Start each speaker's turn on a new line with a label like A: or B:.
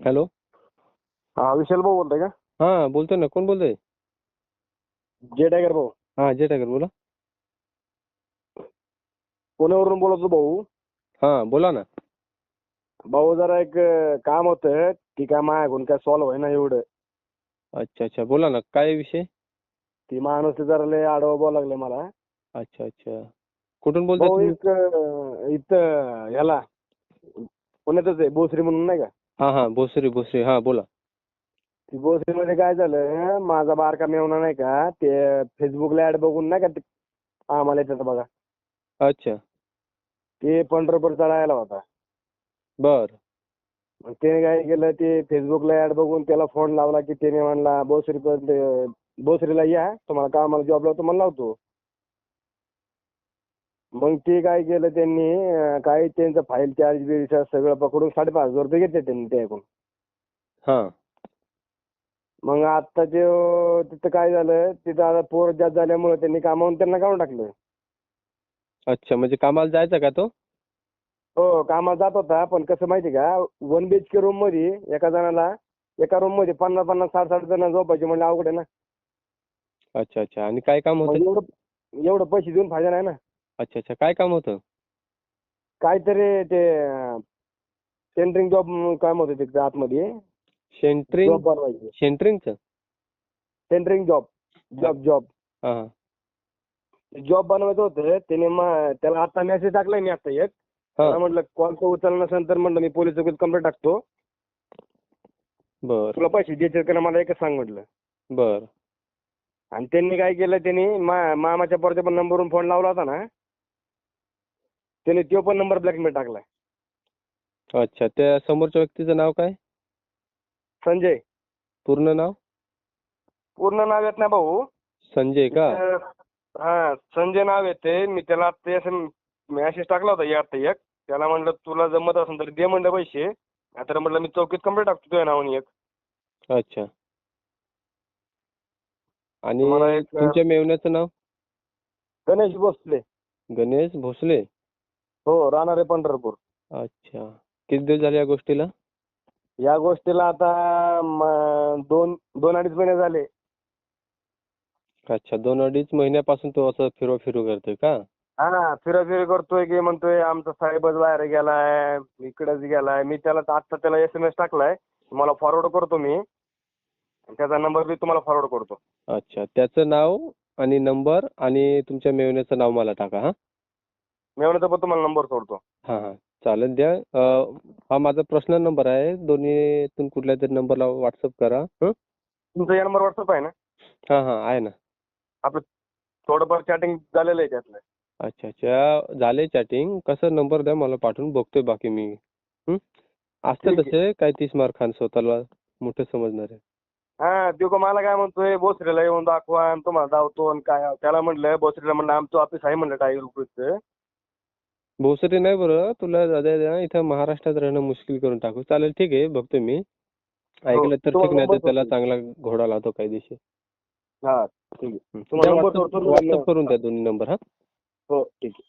A: Hello?
B: हा विशाल भाऊ बोलताय का?
A: हा बोलतोय ना. कोण बोलतोय?
B: जे टायगर भाऊ.
A: हा जय टाकर बोला.
B: पुण्यावरून बोलतो भाऊ.
A: हा बोला ना.
B: भाऊ जरा एक काम होतं ती काय माझ्याकडून काय सॉल्व्ह व्हाय ना एवढं.
A: अच्छा अच्छा. बोला ना काय विषय?
B: ती माणूस जरा लय आडवं बोलायला लागले मला.
A: अच्छा अच्छा. कुठून बोलताय
B: भाऊ
A: तुम्ही?
B: एक अं, इथं ह्याला. पुण्यातच आहे बोसरी म्हणून नाही का?
A: हा हा भोसरी भोसरी हा बोला.
B: ती बोसरीमध्ये काय झालं माझा बारका मेवना नाही का ते फेसबुकला ऍड बघून नाही का ते आम्हाला येतात बघा.
A: अच्छा.
B: ते पंढरपूर चढायला होता.
A: बर.
B: मग त्याने काय केलं ते फेसबुकला ऍड बघून त्याला फ़ोन लावला की त्याने म्हणला भोसरी बोसरी बोसरीला या तुम्हाला कामाला जॉब लावतो म्हणला लावतो. मग ते काय केलं त्यांनी अं, काय त्यांचं फाईल चार्ज बिर्ज सगळं पकडून साडेपाच हजार रुपये घेतले त्यांनी त्याकडून
A: हा.
B: मग आता जे तिथं काय झालं तिथं आता पोर जास्त झाल्यामुळे त्यांनी कामावून त्यांना काढून टाकलं.
A: अच्छा म्हणजे कामाला जायचा का तो?
B: हो कामाला जात होता पण कसं माहिती का वन बी एच के रूममध्ये एका जणाला एका रूममध्ये पन्नास पन्नास साठ साठ जण झोपायचे म्हणजे अवघड आहे ना.
A: अच्छा अच्छा. आणि काय काम
B: मग
A: होतं
B: एवढं एवढं पैसे देऊन फायदा नाही ना.
A: अच्छा अच्छा. काय काम होतं?
B: काहीतरी ते सेंटरिंग जॉब काम होतं तिकडे आतमध्ये.
A: सेंटरिंग
B: जॉब बनवायचे.
A: सेंटरिंगचं?
B: Centering job. Job job.
A: हा
B: जॉब बनवायचं होतं. त्याने मग त्याला आता मेसेज टाकलाय मी आता एक.
A: हा.
B: त्याला म्हटलं कॉल तो उचलला नसेल तर म्हटलं मी पोलीस चौकीत कंप्लेंट टाकतो.
A: बर.
B: तुला पैसे द्यायचे का मला एकच सांग म्हटलं.
A: बर.
B: आणि त्यांनी काय केलं त्यांनी मा मामाच्या परच्या पण नंबरवरून फोन लावला होता ना. त्यांनी तो पण नंबर ब्लॅकमेल टाकलाय.
A: अच्छा त्या समोरच्या व्यक्तीचं नाव काय?
B: संजय.
A: पूर्ण नाव?
B: पूर्ण नाव येत नाही भाऊ.
A: संजय का?
B: अं, हा संजय नाव येते. मी त्याला ते असं मेसेज टाकला होता या आता एक. त्याला म्हणलं तुला जमत असेल तर दे म्हणलं पैसे. तर म्हटलं मी चौकीत कंप्लेंट टाकतो तुझ्या नावाने एक.
A: अच्छा. आणि
B: तुम्हाला एक, अं,
A: तुमच्या मेवण्याचं नाव?
B: गणेश भोसले.
A: गणेश भोसले.
B: हो राहणार आहे पंढरपूर.
A: अच्छा. किती दिवस झाले या गोष्टीला?
B: या गोष्टीला आता म- दोन दोन अडीच महिने झाले.
A: अच्छा दोन अडीच महिन्यापासून तो असं फिरो फिरू करतोय का?
B: हा फिराफिरी करतोय की म्हणतोय आमचा साहेबच बाहेर गेलाय इकडेच गेलाय. मी त्याला आता त्याला एस एम एस टाकलाय. मला फॉरवर्ड करतो मी. त्याचा नंबर बी तुम्हाला फॉरवर्ड करतो.
A: अच्छा त्याचं नाव आणि नंबर आणि तुमच्या मेवण्याचं नाव मला टाका हा.
B: मेवण्याचा पण तुम्हाला नंबर सोडतो.
A: हां हां. चालेल द्या. अं, हा माझा पर्सनल नंबर आहे. दोन्हीतून कुठल्या तरी नंबरला व्हॉट्सअप करा. हं?
B: तुमचा या नंबर व्हॉट्सअप आहे ना?
A: हां हां. आहे ना.
B: थोडंफार चॅटिंग झालेलं आहे त्यातलं.
A: अच्छा अच्छा. झाले चॅटिंग कसं नंबर द्या मला पाठवून. बघतोय बाकी मी. हं? असतं
B: ठीक आहे.
A: तसे. काय तीस खान स्वतःला मोठे समजणारे.
B: हा तो का मला काय म्हणतोय बोसरीला येऊन दाखवा आणि तुम्हाला दावतो आणि काय. त्याला म्हटलं बोसरीला म्हणलं आमचं ऑफिस आहे म्हणलं टायगर ग्रुपचं
A: भोसरी नाही बरं. तुला दादा ना इथं महाराष्ट्रात राहणं मुश्किल करून टाकू. चालेल ठीक आहे. बघतो मी. ऐकलं तर ठीक नाही तर त्याला. चांगला घोडा लावतो कायदेशीर
B: हा ठीक आहे.
A: हं. व्हॉट्सअप करून द्या दोन्ही नंबर हा.
B: हो ठीक आहे.